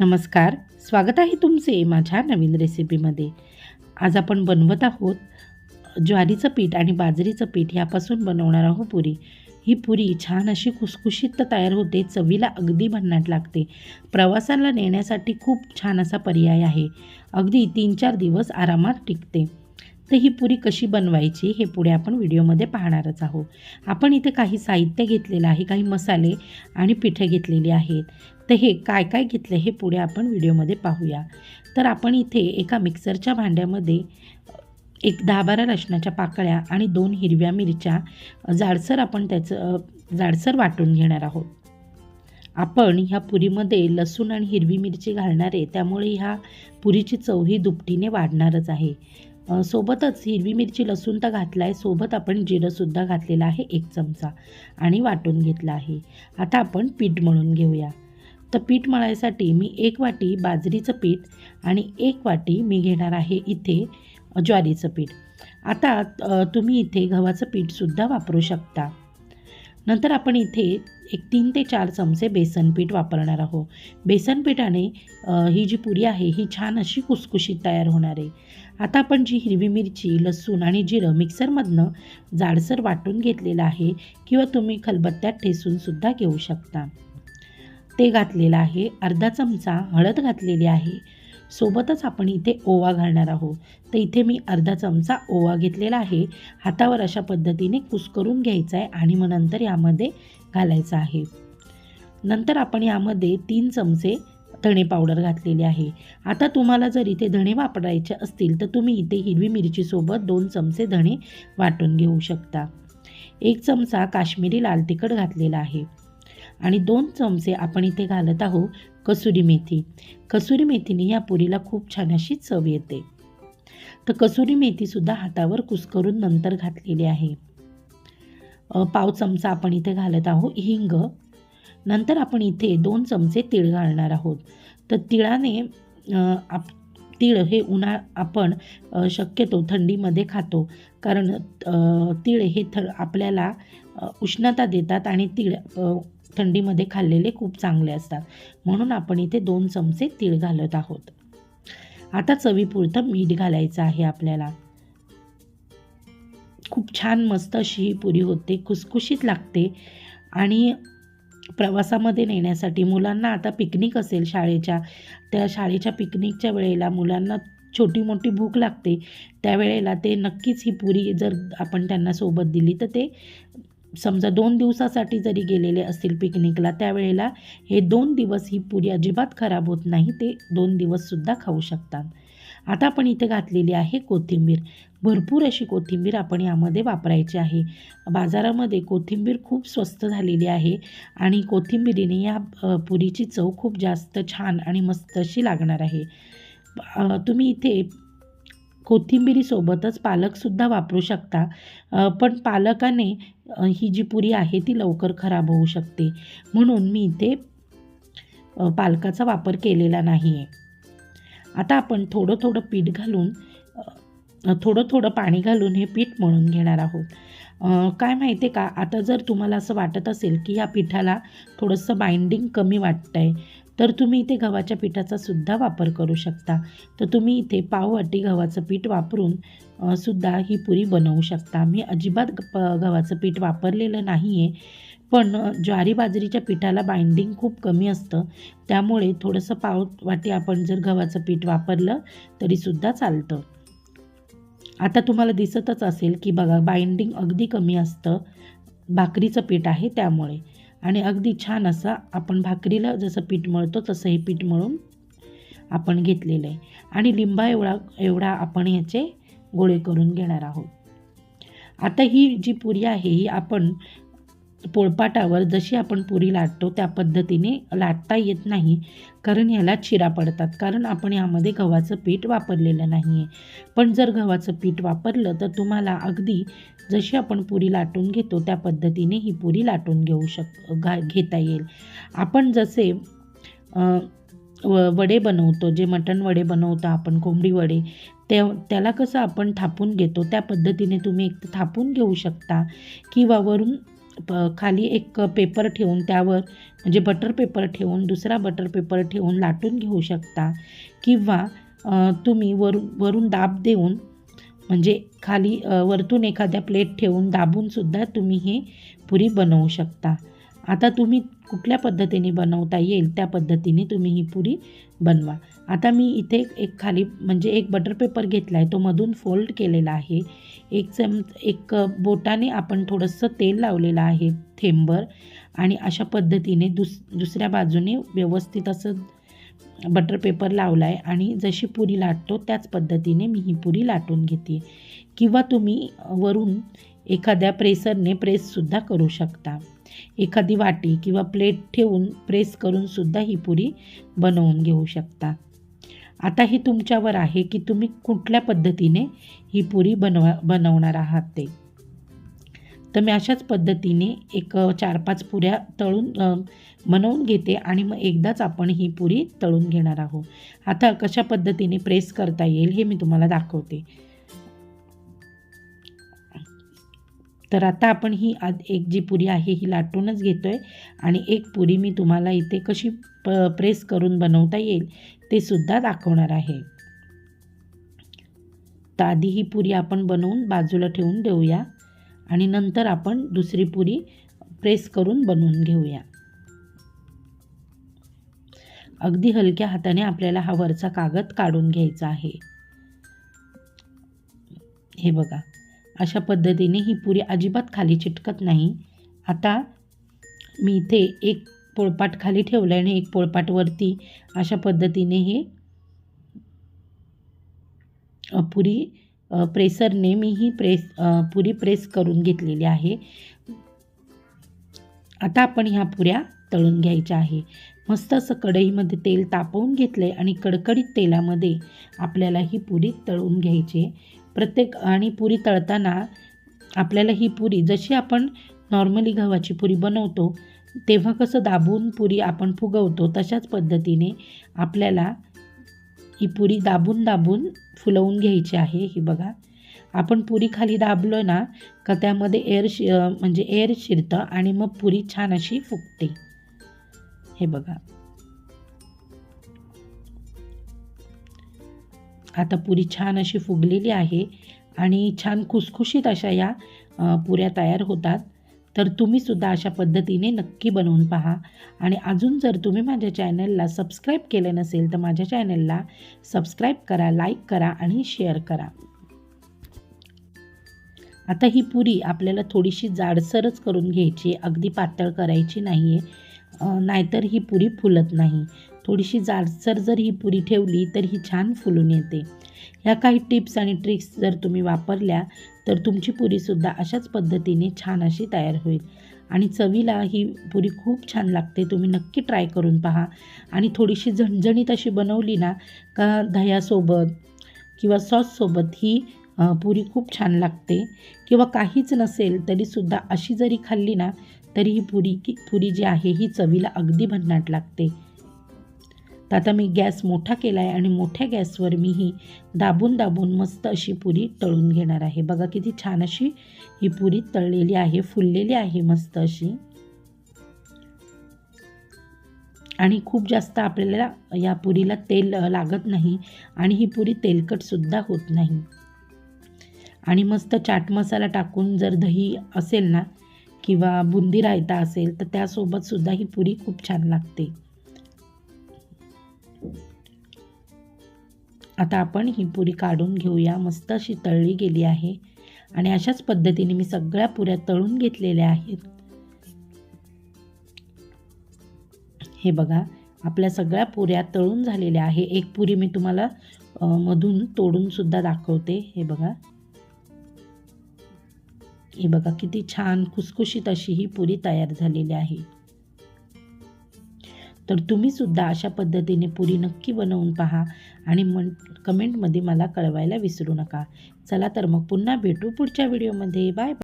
नमस्कार स्वागत आहे तुमचे माझ्या नवीन रेसिपीमध्ये. आज आपण बनवत आहोत ज्वारीचं पीठ आणि बाजरीचं पीठ यापासून बनवणार आहोत पुरी. ही पुरी छान अशी खुसखुशीत तयार होते चवीला अगदी भन्नाट लागते. प्रवासाला नेण्यासाठी खूप छान असा पर्याय आहे. अगदी तीन चार दिवस आरामात टिकते. तर ही पुरी कशी बनवायची हे पुढे आपण व्हिडिओमध्ये पाहणारच आहोत. आपण इथे काही साहित्य घेतलेलं आहे काही मसाले आणि पिठं घेतलेली आहेत. तर हे काय काय घेतलं हे पुढे आपण व्हिडिओमध्ये पाहूया. तर आपण इथे एका मिक्सरच्या भांड्यामध्ये एक दहा बारा लसणाच्या पाकळ्या आणि दोन हिरव्या मिरच्या जाडसर आपण त्याचं जाडसर वाटून घेणार आहोत. आपण ह्या पुरीमध्ये लसूण आणि हिरवी मिरची घालणार आहे त्यामुळे ह्या पुरीची चव ही दुपटीने वाढणारच आहे. सोबतच हिरवी मिरची लसूण तर घातला आहे सोबत आपण जिरंसुद्धा घातलेलं आहे एक चमचा. आणि वाटून घेतला आहे. आता आपण पीठ मळून घेऊया. तर पीठ मळायसाठी मी एक वाटी बाजरीचं पीठ आणि एक वाटी मी घेणार आहे इथे ज्वारीचं पीठ. आता तुम्ही इथे गव्हाचं पीठसुद्धा वापरू शकता. नंतर आपण इथे एक तीन ते चार चमचे बेसन पीठ वापरणार आहोत. बेसन पिठाने ही जी पुरी आहे ही छान अशी कुसकुशीत तयार होणार आहे. आता आपण जी हिरवी मिरची लसूण आणि जिरं मिक्सरमधनं जाडसर वाटून घेतलेलं आहे किंवा तुम्ही खलबत्त्यात ठेसूनसुद्धा घेऊ शकता. ते घातलेलं आहे. अर्धा चमचा हळद घातलेली आहे. सोबतच आपण इथे ओवा घालणार आहोत. तर इथे मी अर्धा चमचा ओवा घेतलेला आहे. हातावर अशा पद्धतीने कुस्करून घ्यायचा आहे आणि मग नंतर यामध्ये घालायचं आहे. नंतर आपण यामध्ये तीन चमचे धणे पावडर घातलेली आहे. आता तुम्हाला जर इथे धणे वापरायचे असतील तर तुम्ही इथे हिरवी मिरचीसोबत दोन चमचे धणे वाटून घेऊ शकता. एक चमचा काश्मीरी लाल तिखट घातलेला आहे. आणि दोन चमचे आपण इथे घालत आहोत कसुरी मेथी. कसुरी मेथीने या पुरीला खूप छान अशी चव येते. तर कसुरी मेथीसुद्धा हातावर कुस्करून नंतर घातलेली आहे. पाव चमचा आपण इथे घालत आहोत हिंग. नंतर आपण इथे दोन चमचे तीळ घालणार आहोत. तर तिळाने आप तीळ हे उन्हाळ आपण शक्यतो थंडीमध्ये खातो. कारण तीळ हे थ आपल्याला उष्णता देतात आणि तीळ थंडीमध्ये खाल्लेले खूप चांगले असतात. म्हणून आपण इथे दोन चमचे तीळ घालत आहोत. आता चवीपुरतं मीठ घालायचं आहे आपल्याला. खूप छान मस्त अशी ही पुरी होते खुसखुशीत लागते आणि प्रवासामध्ये नेण्यासाठी मुलांना आता पिकनिक असेल शाळेच्या त्या शाळेच्या पिकनिकच्या वेळेला मुलांना छोटी मोठी भूक लागते. त्यावेळेला ते नक्कीच ही पुरी जर आपण त्यांना सोबत दिली तर ते समजा दोन दिवसासाठी जरी गेलेले असतील पिकनिकला त्यावेळेला हे दोन दिवस ही पुरी अजिबात खराब होत नाही ते दोन दिवससुद्धा खाऊ शकतात. आता आपण इथे घातलेली आहे कोथिंबीर. भरपूर अशी कोथिंबीर आपण यामध्ये वापरायची आहे. बाजारामध्ये कोथिंबीर खूप स्वस्त झालेली आहे आणि कोथिंबीरीने या पुरीची चव खूप जास्त छान आणि मस्त अशी लागणार आहे. तुम्ही इथे कोथिंबिरीसोबतच पालकसुद्धा वापरू शकता. पण पालकाने ही जी पुरी आहे ती लवकर खराब होऊ शकते. म्हणून मी इथे पालकाचा वापर केलेला नाही आहे आता आपण थोडं थोडं पीठ घालून थोडं थोडं पाणी घालून हे पीठ मळून घेणार आहोत. काय माहिती आहे का? आता जर तुम्हाला असं वाटत असेल की या पिठाला थोडंसं बाइंडिंग कमी वाटतं आहे तर तुम्ही इथे गव्हाच्या पिठाचा सुद्धा वापर करू शकता. तर तुम्ही इथे पाववाटी गव्हाचं पीठ वापरून सुद्धा ही पुरी बनवू शकता. मी अजिबात ग- प- गव्हाचं पीठ वापरलेलं नाही आहे पण ज्वारी बाजरीच्या पिठाला बाइंडिंग खूप कमी असतं. त्यामुळे थोडंसं पाव वाटी आपण जर गव्हाचं पीठ वापरलं तरीसुद्धा चालतं. आता तुम्हाला दिसतच असेल की बघा बाइंडिंग अगदी कमी असतं. भाकरीचं पीठ आहे त्यामुळे. आणि अगदी छान असा आपण भाकरीला जसं पीठ मळतो तसं हे पीठ मळून आपण घेतलेलं आहे. आणि लिंबा एवढा एवढा आपण ह्याचे गोळे करून घेणार आहोत. आता ही जी पुरी आहे ही आपण पोळपाटावर जशी आपण पुरी लाटतो त्या पद्धतीने लाटता येत नाही कारण ह्याला चिरा पडतात. कारण आपण यामध्ये गव्हाचं पीठ वापरलेलं नाही आहे पण जर गव्हाचं पीठ वापरलं तर तुम्हाला अगदी जशी आपण पुरी लाटून घेतो त्या पद्धतीने ही पुरी लाटून घेऊ शक घा घेता येईल. आपण जसे व वडे बनवतो जे मटण वडे बनवतो आपण कोंबडी वडे ते त्याला कसं आपण थापून घेतो त्या पद्धतीने तुम्ही एक तर थापून घेऊ शकता किंवा वरून प खाली एक पेपर ठेवून त्यावर म्हणजे बटर पेपर ठेवून दुसरा बटर पेपर ठेवून लाटून घेऊ शकता. किंवा तुम्ही वरून वरून दाब देऊन म्हणजे खाली वरतून एखाद्या प्लेट ठेवून दाबूनसुद्धा तुम्ही हे पुरी बनवू शकता. आता तुम्ही कुठल्या पद्धतीने बनवता येईल त्या पद्धतीने तुम्ही ही पुरी बनवा. आता मी इथे एक खाली म्हणजे एक बटर पेपर घेतला आहे तो मधून फोल्ड केलेला आहे. एक चम एक बोटाने आपण थोडंसं तेल लावलेलं आहे थेंबर आणि अशा पद्धतीने दुस दुसऱ्या बाजूने व्यवस्थित असं बटर पेपर लावला आहे आणि जशी पुरी लाटतो त्याच पद्धतीने मी ही पुरी लाटून घेते. किंवा तुम्ही वरून एखाद्या प्रेसरने प्रेससुद्धा करू शकता. एखादी वाटी किंवा प्लेट ठेवून प्रेस करूनसुद्धा ही पुरी बनवून घेऊ शकता. आता हे तुमच्यावर आहे की तुम्ही कुठल्या पद्धतीने ही पुरी बनवा बनवणार आहात ते. तर मी अशाच पद्धतीने एक चार पाच पुऱ्या तळून बनवून घेते आणि मग एकदाच आपण ही पुरी तळून घेणार आहोत. आता कशा पद्धतीने प्रेस करता येईल हे मी तुम्हाला दाखवते. तर आता आपण ही आज एक जी पुरी आहे ही लाटूनच घेतो आहे आणि एक पुरी मी तुम्हाला इथे कशी प प्रेस करून बनवता येईल ते सुद्धा दाखवणार आहे. तर आधी ही पुरी आपण बनवून बाजूला ठेवून देऊया. आणि नंतर आपण दुसरी पुरी प्रेस करून बनवून घेऊया. अगदी हलक्या हाताने आपल्याला हा वरचा कागद काढून घ्यायचा आहे. हे बघा. अशा पद्धतीने ही पुरी अजिबात खाली चिटकत नाही. आता मी इथे एक पोळपाट खाली ठेवलं आणि एक पोळपाट वरती अशा पद्धतीने हे पुरी प्रेसरने मी ही प्रेस पुरी प्रेस करून घेतलेली आहे. आता आपण ह्या पुऱ्या तळून घ्यायच्या आहे. मस्त असं कढईमध्ये तेल तापवून घेतले आणि कडकडीत तेलामध्ये आपल्याला ही पुरी तळून घ्यायची आहे. प्रत्येक आणि पुरी तळताना आपल्याला ही पुरी जशी आपण नॉर्मली गव्हाची पुरी बनवतो तेव्हा कसं दाबून पुरी आपण फुगवतो तशाच पद्धतीने आपल्याला ही पुरी दाबून दाबून फुलवून घ्यायची आहे. ही बघा आपण पुरी खाली दाबलो ना का त्यामध्ये एअर शि म्हणजे एअर शिरतं आणि मग पुरी छान अशी फुगते. हे बघा आता पुरी छान अशी फुगलेली आहे आणि छान खुसखुशीत अशा या पुऱ्या तयार होतात. तर तुम्हीसुद्धा अशा पद्धतीने नक्की बनवून पहा. आणि अजून जर तुम्ही माझ्या चॅनलला सबस्क्राईब केले नसेल तर माझ्या चॅनलला सबस्क्राईब करा लाईक करा आणि शेअर करा. आता ही पुरी आपल्याला थोडीशी जाडसरच करून घ्यायची अगदी पातळ करायची नाही आहे नाहीतर ही पुरी फुलत नाही. थोडीशी जाडसर जर ही पुरी ठेवली तर ही छान फुलून येते. ह्या काही टिप्स आणि ट्रिक्स जर तुम्ही वापरल्या तर तुमची पुरीसुद्धा अशाच पद्धतीने छान अशी तयार होईल. आणि चवीला ही पुरी खूप छान लागते तुम्ही नक्की ट्राय करून पहा. आणि थोडीशी झणझणीत अशी बनवली ना का दह्यासोबत किंवा सॉससोबत ही पुरी खूप छान लागते. किंवा काहीच नसेल तरीसुद्धा अशी जरी खाल्ली ना तरी ही पुरी की पुरी जी आहे ही चवीला अगदी भन्नाट लागते. तर आता मी गॅस मोठा केला आहे आणि मोठ्या गॅसवर मी ही दाबून दाबून मस्त अशी पुरी तळून घेणार आहे. बघा किती छान अशी ही पुरी तळलेली आहे फुललेली आहे मस्त अशी. आणि खूप जास्त आपल्याला या पुरीला तेल लागत नाही आणि ही पुरी तेलकटसुद्धा होत नाही. आणि मस्त चाट मसाला टाकून जर दही असेल ना किंवा बुंदी रायता असेल तर त्यासोबतसुद्धा ही पुरी खूप छान लागते. आता आपण ही पुरी काढून घेऊया. मस्त अशी तळली गेली आहे. आणि अशाच पद्धतीने मी सगळ्या पुऱ्या तळून घेतलेल्या आहेत. हे बघा आपल्या सगळ्या पुऱ्या तळून झालेल्या आहे. एक पुरी मी तुम्हाला मधून तोडून सुद्धा दाखवते. हे बघा. हे बघा किती छान खुसखुशीत अशी ही पुरी तयार झालेली आहे. तर तुम्ही सुद्धा अशा पद्धतीने पुरी नक्की बनवून पहा आणि मन कमेंटमध्ये मला कळवायला विसरू नका. चला तर मग पुन्हा भेटू पुढच्या व्हिडिओमध्ये बाय